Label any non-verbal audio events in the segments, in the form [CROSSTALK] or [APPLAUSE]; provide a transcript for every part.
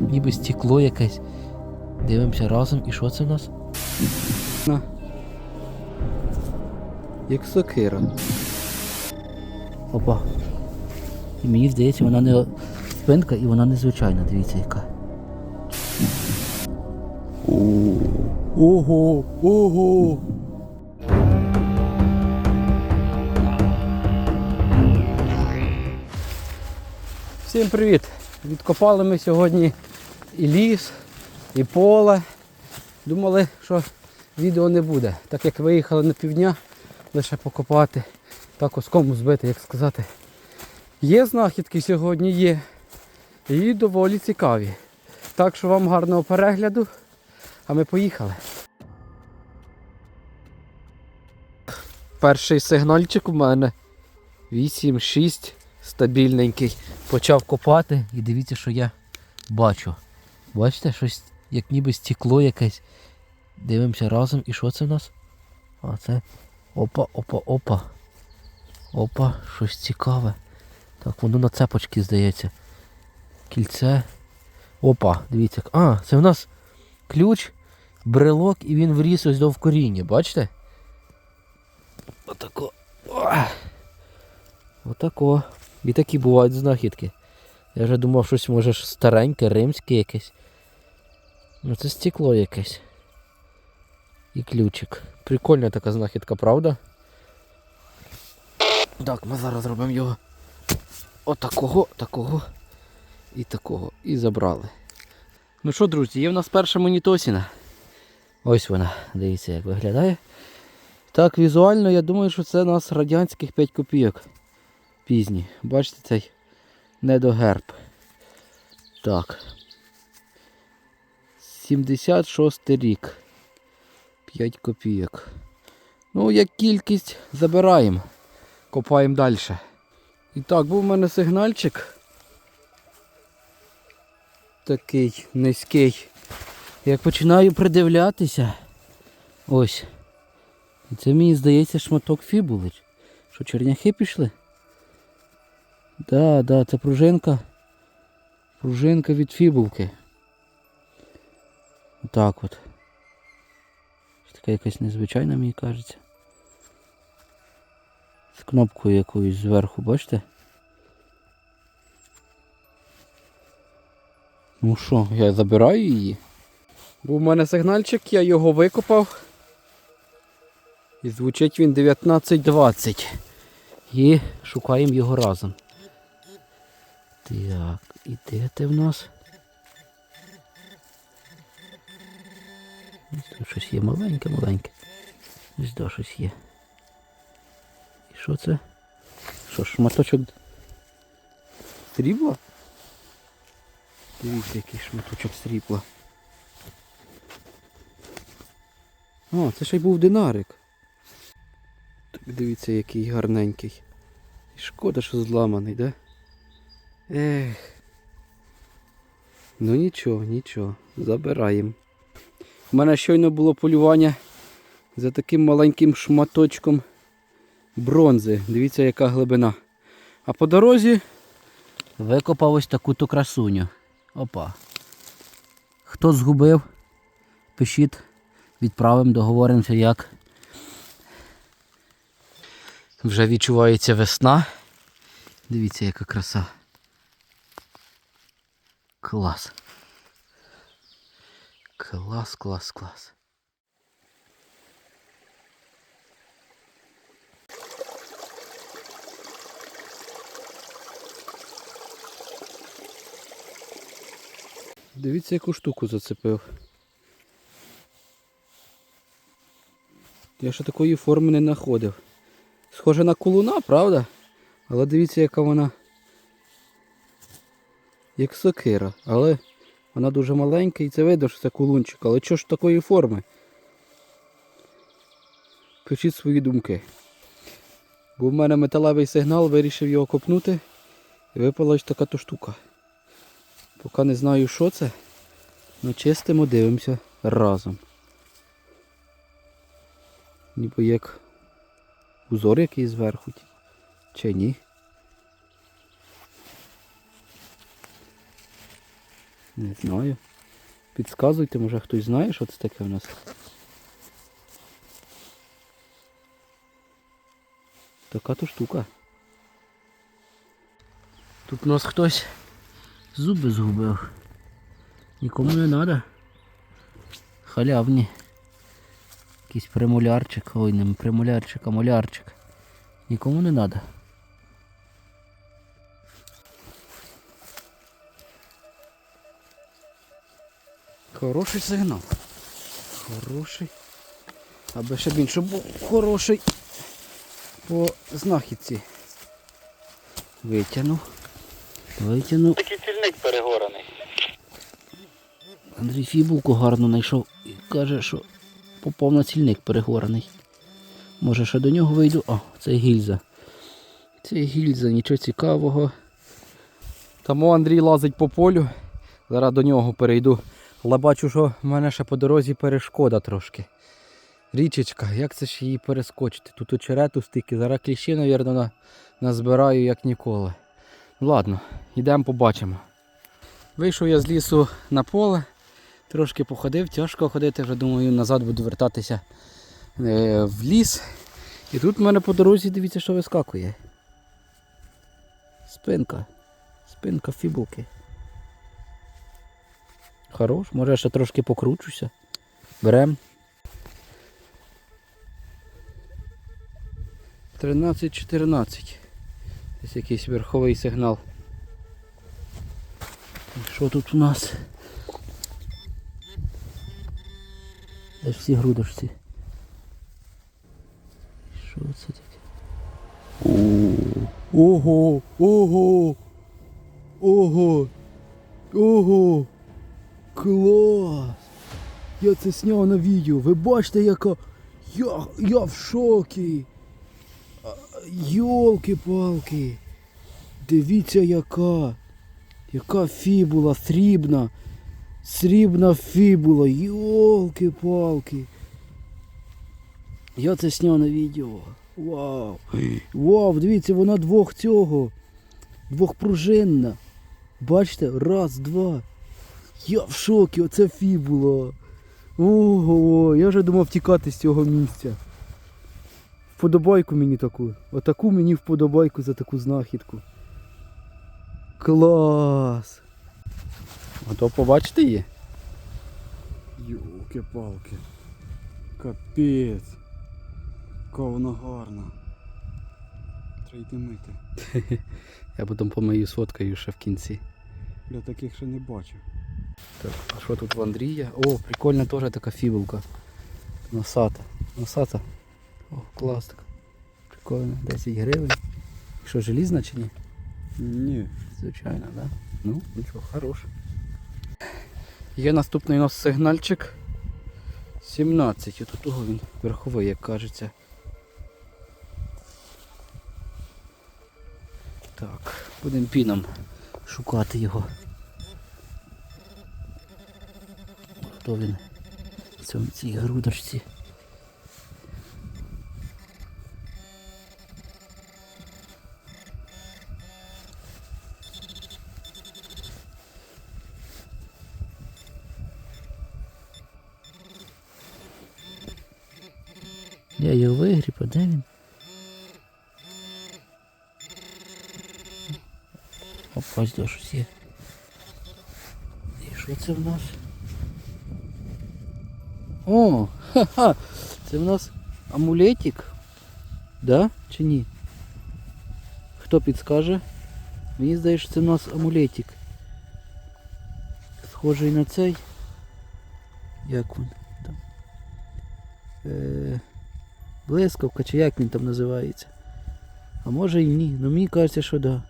ніби стекло якесь. Дивимося разом. І що це в нас? На. Як сокира. Опа. І мені здається, вона не спинка і вона незвичайна, дивіться яка. Ого, ого. Всім привіт! Відкопали ми сьогодні і ліс, і поле. Думали, що відео не буде, так як виїхали на півдня лише покопати, так оскому збити, як сказати. Є знахідки сьогодні, є. І доволі цікаві. Так що вам гарного перегляду, а ми поїхали. Перший сигнальчик у мене 8-6 стабільненький. Почав копати і дивіться, що я бачу. Бачите, щось як ніби стекло якесь. Дивимося разом. І що це в нас? А це. Опа, опа, щось цікаве. Так, воно на цепочці здається. Кільце. Опа, дивіться. А, це в нас ключ, брелок і він вріс ось до коріння, бачите? Отако. Отако. І такі бувають знахідки. Я вже думав, щось може стареньке, римське якесь. Ну це стекло якесь. І ключик. Прикольна така знахідка, правда? Так, ми зараз зробимо його отакого, такого і такого. І забрали. Ну що, друзі, є в нас перша монітосіна. Ось вона, дивіться, як виглядає. Так, візуально, я думаю, що це у нас радянських 5 копійок. Пізні. Бачите цей недогерб. Так. 76 рік. 5 копійок. Ну, як кількість забираємо. Копаємо далі. І так, був у мене сигнальчик. Такий низький. Як починаю придивлятися. Ось. І це мені здається шматок фібули. Що черняхи пішли? Да, да, це пружинка. Пружинка від фібулки. Отак от. Така якась незвичайна, мені кажеться. З кнопкою якоюсь зверху, бачите? Ну що, я забираю її. Був у мене сигнальчик, я його викопав. І звучить він 1920. І шукаємо його разом. Так, і де ти в нас? Щось є маленьке-маленьке. Ось до щось є. І що це? Що, шматочок Срібло? Дивіться, який шматочок срібла. О, це ще й був динарик. Так дивіться, який гарненький. І Шкода, що зламаний, да? Ех. Ну нічого, нічого, забираємо. У мене щойно було полювання за таким маленьким шматочком бронзи. Дивіться, яка глибина. А по дорозі Викопав ось таку то красуню. Опа. Хто згубив, пишіть, відправимо, договоримося як. Вже відчувається весна. Дивіться, яка краса. Клас. Клас, клас, клас. Дивіться, яку штуку зацепив. Я ще такої форми не знаходив. Схоже на кулуна, правда? Але дивіться, яка вона як сокира. Але вона дуже маленька і це видно, що це кулунчик. Але чого ж такої форми? Пишіть свої думки. Бо в мене металевий сигнал, вирішив його копнути. І випала ось така то штука. Поки не знаю, що це. Ну чистимо, дивимося разом. Ніби як узор якийсь зверху. Чи ні? Не знаю. Підказуйте, може хтось знає, що це таке в нас. Така то штука. Тут у нас хтось зуби згубив. Нікому не треба. Халявні. Якийсь премулярчик, ой, не премулярчик, а молярчик. Нікому не треба. Хороший сигнал. Хороший. Аби ще б він щоб був хороший по знахідці. Витягнув. Витягнув. Такий цільник перегораний. Андрій фібулку гарно знайшов і каже, що попав на цільник перегораний. Може ще до нього вийду. О, це гільза. Це гільза, нічого цікавого. Тому Андрій лазить по полю. Зараз до нього перейду. Але бачу, що в мене ще по дорозі перешкода трошки. Річечка, як це ж її перескочити? Тут очерету стільки, зараз кліщі, мабуть, назбираю як ніколи. Ладно, йдемо побачимо. Вийшов я з лісу на поле, трошки походив, тяжко ходити, вже думаю, назад буду вертатися е, в ліс. І тут в мене по дорозі, дивіться, що вискакує. Спинка. Спинка фібулки. Хорош, може я ще трошки покручуся. Берем. 13-14. Десь якийсь верховий сигнал. Що тут у нас? Де ж всі грудочці? Що це таке? Ого, ого, ого, ого, клас! Я це зняв на відео. Ви бачите, яка. Я, я в шокі. Йолки-палки. Дивіться яка. Яка фібула срібна. Срібна фібула. Йолки-палки. Я це зняв на відео. Вау. Вау, дивіться, вона двох цього. Двохпружинна. Бачите? Раз, два. Я в шокі, оце фібула. Ого, я вже думав тікати з цього місця. Вподобайку мені таку. Отаку мені вподобайку за таку знахідку. Клас! Готов побачити її? Йолки-палки. Капець. Яка вона гарна. Треба йти мити. [LAUGHS] Я потім помию сфоткаю ще в кінці. Я таких ще не бачив. Так, а що тут в Андрія? О, прикольна теж така фібулка. Носата. Носата. О, клас така. Прикольно. 10 гривень. Що, желізна чи ні? Ні. Звичайно, так? Да? Ну, нічого, хорош. Є наступний у нас сигнальчик. 17. От у того він верховий, як кажеться. Так, Будемо піном шукати його. Хто? В цій грудочці. Я його вигріб, а де він? Опа, де є. І що це в нас? О, ха-ха! Це в нас амулетик. Да? Чи ні? Хто підскаже? Мені здається, що це в нас амулетик. Схожий на цей. Як він там? Е, блискавка, чи як він там називається? А може і ні. Ну мені кажеться, що да.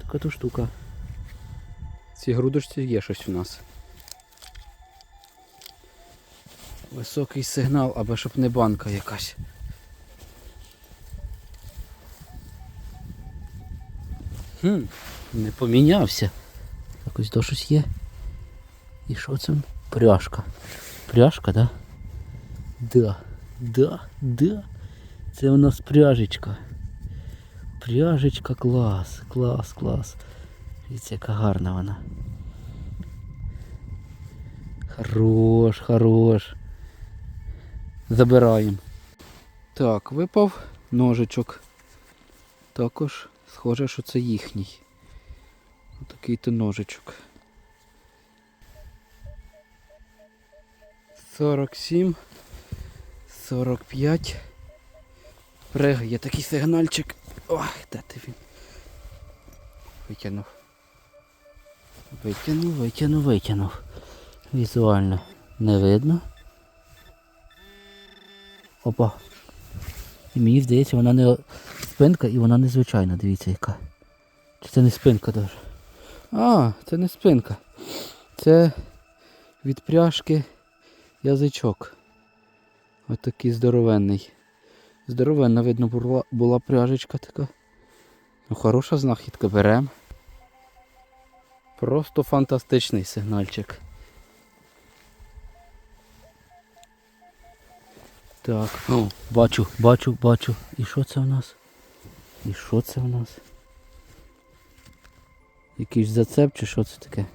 Така то штука. В цій грудочці є щось у нас. Високий сигнал, аби щоб не банка якась. Хм, не помінявся. Якось то щось є. І що це? Пряжка. Пряжка, да? Да, да, да. Це у нас пряжечка. Пряжечка клас, клас, клас. Дивіться, яка гарна вона. Хорош, хорош. Забираємо. Так, випав ножичок. Також схоже, що це їхній. Отакий то ножичок. 47. 45. Пригає такий сигнальчик. Ох, де ти він? Витягнув. Витягнув, витягнув, витягнув. Візуально не видно. Опа. І мені здається, вона не спинка і вона незвичайна, дивіться яка. Чи це не спинка даже? А, це не спинка. Це від пряжки язичок. Ось такий здоровенний. Здоровенна, видно, була, була пряжечка така. Ну, хороша знахідка, берем. Просто фантастичний сигнальчик. Так, О, бачу, бачу, бачу. І що це в нас? і що це в нас? Якийсь зацеп чи що це таке?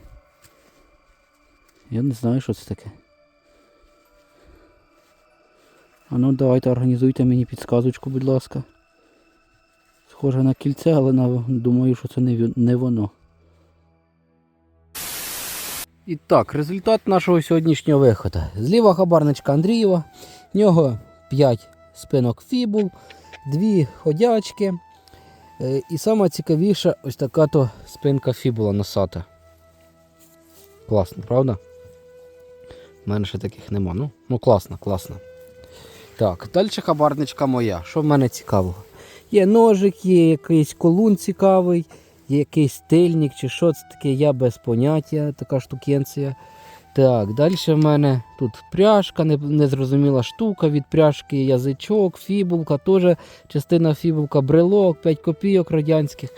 Я не знаю, що це таке. А ну давайте організуйте мені підсказочку, будь ласка. Схоже на кільце, але на, думаю, що це не, не воно. І так, результат нашого сьогоднішнього виходу. Зліва хабарничка Андрієва, в нього 5 спинок фібул, 2 ходячки. Е, І сама цікавіша ось така то спинка фібула носата. Класно, правда? У мене ще таких нема. Ну, ну класно, класно. Так, далі хабарничка моя. Що в мене цікавого? Є ножик, є якийсь колун цікавий, є якийсь тильник чи що це таке, я без поняття, така штукенція. Так, далі в мене тут пряжка, незрозуміла штука, від пряжки язичок, фібулка, теж частина фібулка, брелок, 5 копійок радянських.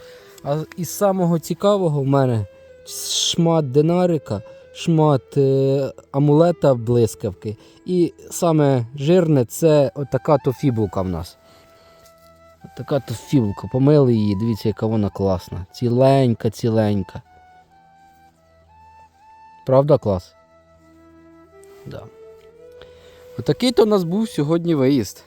А із самого цікавого в мене шмат динарика, шмат е, амулета блискавки. І саме жирне це отака то фібулка в нас. Така то фібулка, помили її, дивіться, яка вона класна. Ціленька, ціленька. Правда клас? Да. Отакий то у нас був сьогодні виїзд.